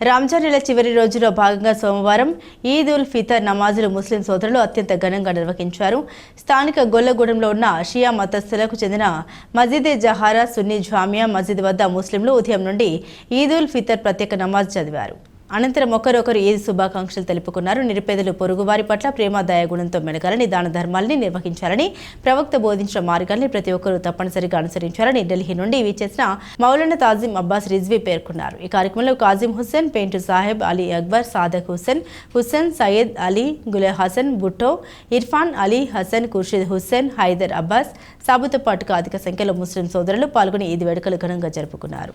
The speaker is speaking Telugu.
రంజాన్ నెల చివరి రోజులో భాగంగా సోమవారం ఈద్ ఉల్ ఫితర్ నమాజులు ముస్లిం సోదరులు అత్యంత ఘనంగా నిర్వహించారు. స్థానిక గొల్లగూడెంలో ఉన్న షియా మతస్థులకు చెందిన మజీద్ జహారా సున్నీ జామియా మసీద్ వద్ద ముస్లింలు ఉదయం నుండి ఈద్ ఉల్ ఫితర్ ప్రత్యేక నమాజ్ చదివారు. అనంతరం ఒకరొకరు ఏది శుభాకాంక్షలు తెలుపుకున్నారు. నిరుపేదలు పొరుగువారి పట్ల ప్రేమ దయాగుణంతో మెలగాలని దాన ధర్మాలని నిర్వహించాలని ప్రవక్త బోధించిన మార్గాల్ని ప్రతి ఒక్కరూ తప్పనిసరిగా అనుసరించాలని ఢిల్లీ నుండి చేసిన మౌలానా తాజిం అబ్బాస్ రిజ్వీ పేర్కొన్నారు. ఈ కార్యక్రమంలో కాజిం హుస్సేన్ పెయింటు సాహెబ్ అలీ అక్బర్ సాదక్ హుస్సేన్ హుస్సేన్ సయ్యద్ అలీ గులే హసన్ భుట్టో ఇర్ఫాన్ అలీ హసన్ ఖుర్షీద్ హుస్సేన్ హైదర్ అబ్బాస్ సాబుతో పాటుగా అధిక సంఖ్యలో ముస్లిం సోదరులు పాల్గొని ఈ వేడుకలు ఘనంగా జరుపుకున్నారు.